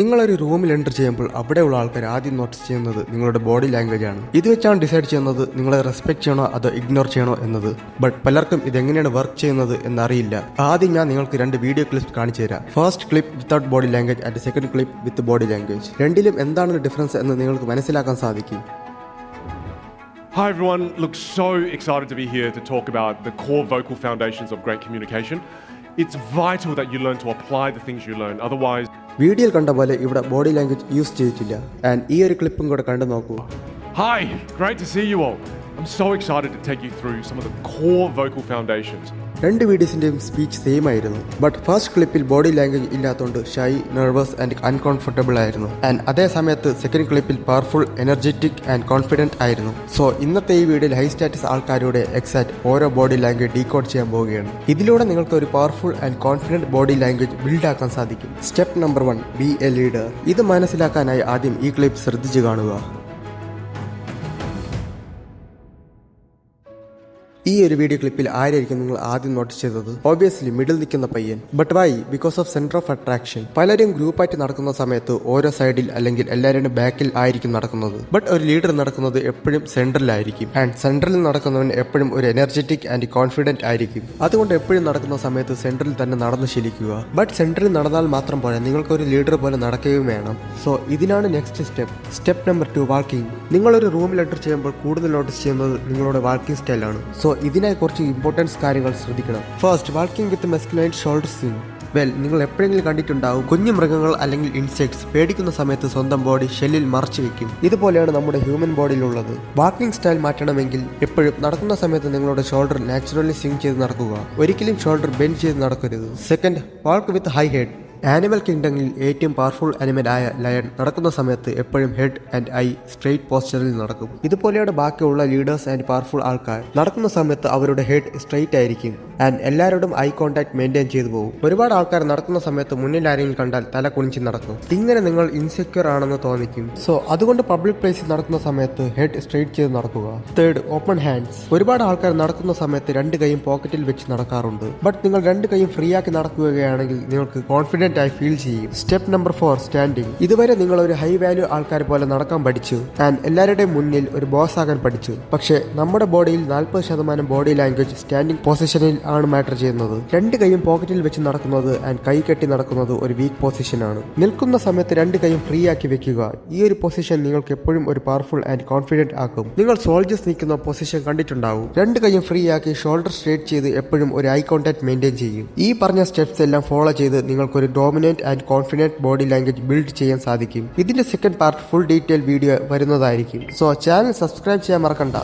നിങ്ങളൊരു റൂമിൽ എന്റർ ചെയ്യുമ്പോൾ അവിടെയുള്ള ആൾക്കാർ ആദ്യം നോട്ടീസ് ചെയ്യുന്നത് നിങ്ങളുടെ ബോഡി ലാംഗ്വേജ് ആണ്. ഇത് വെച്ചാണ് ഡിസൈഡ് ചെയ്യുന്നത് നിങ്ങളെ റെസ്പെക്ട് ചെയ്യണോ അതോ ഇഗ്നോർ ചെയ്യണോ എന്നത്. ബട്ട് പലർക്കും ഇത് എങ്ങനെയാണ് വർക്ക് ചെയ്യുന്നത് എന്നറിയില്ല. ആദ്യം ഞാൻ നിങ്ങൾക്ക് രണ്ട് വീഡിയോ ക്ലിപ്പ് കാണിച്ചു തരാം. First clip without body language and second clip with body language രണ്ടിലും എന്താണ് ഡിഫറൻസ് എന്ന് നിങ്ങൾക്ക് മനസ്സിലാക്കാൻ സാധിക്കും. Hi everyone, look so excited to be here to talk about the core vocal foundations of great communication. It's vital that you learn to apply the things you learn, otherwise, വീഡിയോയിൽ കണ്ട പോലെ ഇവിടെ body language use ചെയ്തിട്ടില്ല. And ഈ ഒരു ക്ലിപ്പും കൂടെ കണ്ടു നോക്കൂ. Hi great to see you all I am so excited to take you through some of the core vocal foundations രണ്ട് വീഡിയോസിന്റെയും സ്പീച്ച് സെയിം ആയിരുന്നു. ബട്ട് ഫസ്റ്റ് ക്ലിപ്പിൽ ബോഡി ലാംഗ്വേജ് ഇല്ലാത്തതുകൊണ്ട് ഷൈ നെർവസ് ആൻഡ് അൺകംഫർട്ടബിൾ ആയിരുന്നു. ആൻഡ് അതേ സമയത്ത് second ക്ലിപ്പിൽ powerful energetic and confident ആയിരുന്നു. സോ ഇന്നത്തെ ഈ വീഡിയോയിൽ ഹൈ സ്റ്റാറ്റസ് ആൾക്കാരുടെ എക്സാക്ട് ഓരോ ബോഡി ലാംഗ്വേജ് ഡീകോഡ് ചെയ്യാൻ പോവുകയാണ്. ഇതിലൂടെ നിങ്ങൾക്ക് ഒരു powerful and confident body language build ആക്കാൻ സാധിക്കും. Step number one be a leader ഇത് മനസ്സിലാക്കാനായി ആദ്യം ഈ ക്ലിപ്പ് ശ്രദ്ധിച്ചു കാണുക. ഈ ഒരു വീഡിയോ ക്ലിപ്പിൽ ആരായിരിക്കും നിങ്ങൾ ആദ്യം നോട്ടീസ് ചെയ്തത്? ഓബിയസ്ലി മിഡിൽ നിൽക്കുന്ന പയ്യൻ. But why because of centre of attraction പലരും ഗ്രൂപ്പായിട്ട് നടക്കുന്ന സമയത്ത് ഓരോ സൈഡിൽ അല്ലെങ്കിൽ എല്ലാവരുടെയും ബാക്കിൽ ആയിരിക്കും നടക്കുന്നത്. ബട്ട് ഒരു ലീഡർ നടക്കുന്നത് എപ്പോഴും സെന്ററിലായിരിക്കും ആൻഡ് സെന്ററിൽ നടക്കുന്നവൻ എപ്പോഴും ഒരു എനർജറ്റിക് ആൻഡ് കോൺഫിഡന്റ് ആയിരിക്കും. അതുകൊണ്ട് എപ്പോഴും നടക്കുന്ന സമയത്ത് സെന്ററിൽ തന്നെ നടന്നു ശീലിക്കുക. ബട്ട് സെന്ററിൽ നടന്നാൽ മാത്രം പോരാ. നിങ്ങൾക്ക് ഒരു ലീഡർ പോലെ നടക്കുകയും വേണം. സോ ഇതിനാണ് next step step number two walking നിങ്ങളൊരു റൂമിൽ എന്റർ ചെയ്യുമ്പോൾ കൂടുതൽ നോട്ടീസ് ചെയ്യുന്നത് നിങ്ങളുടെ വാക്കിംഗ് സ്റ്റൈലാണ് സോ ഇതിനായി കുറച്ച് ഇമ്പോർട്ടൻസ് കാര്യങ്ങൾ ശ്രദ്ധിക്കണം. First walking with masculine shoulder swing well നിങ്ങൾ എപ്പോഴെങ്കിലും കണ്ടിട്ടുണ്ടാവും കുഞ്ഞു മൃഗങ്ങൾ അല്ലെങ്കിൽ ഇൻസെക്ട്സ് പേടിക്കുന്ന സമയത്ത് സ്വന്തം ബോഡി ഷെല്ലിൽ മറച്ചു വെക്കും. ഇതുപോലെയാണ് നമ്മുടെ ഹ്യൂമൻ ബോഡിയിലുള്ളത് വാക്കിംഗ് സ്റ്റൈൽ മാറ്റണമെങ്കിൽ എപ്പോഴും നടക്കുന്ന സമയത്ത് നിങ്ങളുടെ ഷോൾഡർ നാച്ചുറലി സ്വിംഗ് ചെയ്ത് നടക്കുക. ഒരിക്കലും ഷോൾഡർ ബെൻഡ് ചെയ്ത് നടക്കരുത്. Second walk with high head animal കിങ്ഡമിൽ ഏറ്റവും പവർഫുൾ അനിമൽ ആയ ലയൺ നടക്കുന്ന സമയത്ത് എപ്പോഴും ഹെഡ് ആൻഡ് ഐ സ്ട്രെയിറ്റ് പോസ്ചറിൽ നടക്കും. ഇതുപോലെയാണ് ബാക്കിയുള്ള ലീഡേഴ്സ് ആൻഡ് പവർഫുൾ ആൾക്കാർ. നടക്കുന്ന സമയത്ത് അവരുടെ ഹെഡ് സ്ട്രെയിറ്റ് ആയിരിക്കും. ആൻഡ് എല്ലാവരോടും ഐ കോൺടാക്ട് മെയിന്റെയിൻ ചെയ്തു പോകും. ഒരുപാട് ആൾക്കാർ നടക്കുന്ന സമയത്ത് മുന്നിൽ ആരെങ്കിലും കണ്ടാൽ തല കുണിച്ച് നടക്കും. ഇങ്ങനെ നിങ്ങൾ ഇൻസെക്യൂർ ആണെന്ന് തോന്നിക്കും. സോ അതുകൊണ്ട് പബ്ലിക് പ്ലേസിൽ നടക്കുന്ന സമയത്ത് ഹെഡ് സ്ട്രെയിറ്റ് ചെയ്ത് നടക്കുക. തേർഡ് ഓപ്പൺ ഹാൻഡ്സ് ഒരുപാട് ആൾക്കാർ നടക്കുന്ന സമയത്ത് രണ്ട് കൈയും പോക്കറ്റിൽ വെച്ച് നടക്കാറുണ്ട്. ബട്ട് നിങ്ങൾ രണ്ട് കൈയും ഫ്രീ ആക്കി നടക്കുകയാണെങ്കിൽ നിങ്ങൾക്ക് കോൺഫിഡന്റ് ആയി ഫീൽ ചെയ്യും. Step number four standing. ഇതുവരെ നിങ്ങൾ ഒരു ഹൈ വാല്യൂ ആൾക്കാർ പോലെ നടക്കാൻ പഠിച്ചു. ആൻഡ് എല്ലാവരുടെയും മുന്നിൽ ഒരു ബോസ് ആകാൻ പഠിച്ചു. പക്ഷേ നമ്മുടെ ബോഡിയിൽ നാൽപ്പത് ശതമാനം ബോഡി ലാംഗ്വേജ് സ്റ്റാൻഡിങ് പൊസിഷനിൽ ആണ് മാറ്റർ ചെയ്യുന്നത്. രണ്ട് കൈയും പോക്കറ്റിൽ വെച്ച് നടക്കുന്നത് ആൻഡ് കൈ കെട്ടി നടക്കുന്നത് ഒരു വീക്ക് പൊസിഷനാണ്. നിൽക്കുന്ന സമയത്ത് രണ്ട് കൈയും ഫ്രീ ആക്കി വെക്കുക. ഈ ഒരു പൊസിഷൻ നിങ്ങൾക്ക് എപ്പോഴും ഒരു പവർഫുൾ ആൻഡ് കോൺഫിഡന്റ് ആക്കും. നിങ്ങൾ സോൾജേഴ്സ് നിൽക്കുന്ന പൊസിഷൻ കണ്ടിട്ടുണ്ടാവും. രണ്ട് കൈയും ഫ്രീ ആക്കി ഷോൾഡർ സ്ട്രേറ്റ് ചെയ്ത് എപ്പോഴും ഒരു ഐ കോൺടാക്ട് മെയിന്റെയിൻ ചെയ്യും. ഈ പറഞ്ഞ സ്റ്റെപ്സ് എല്ലാം ഫോളോ ചെയ്ത് നിങ്ങൾക്കൊരു dominant and confident body language build ചെയ്യാൻ സാധിക്കും. ഇതിന്റെ second part full detail video വരുന്നതായിരിക്കും. സോ ചാനൽ സബ്സ്ക്രൈബ് ചെയ്യാൻ മറക്കണ്ട.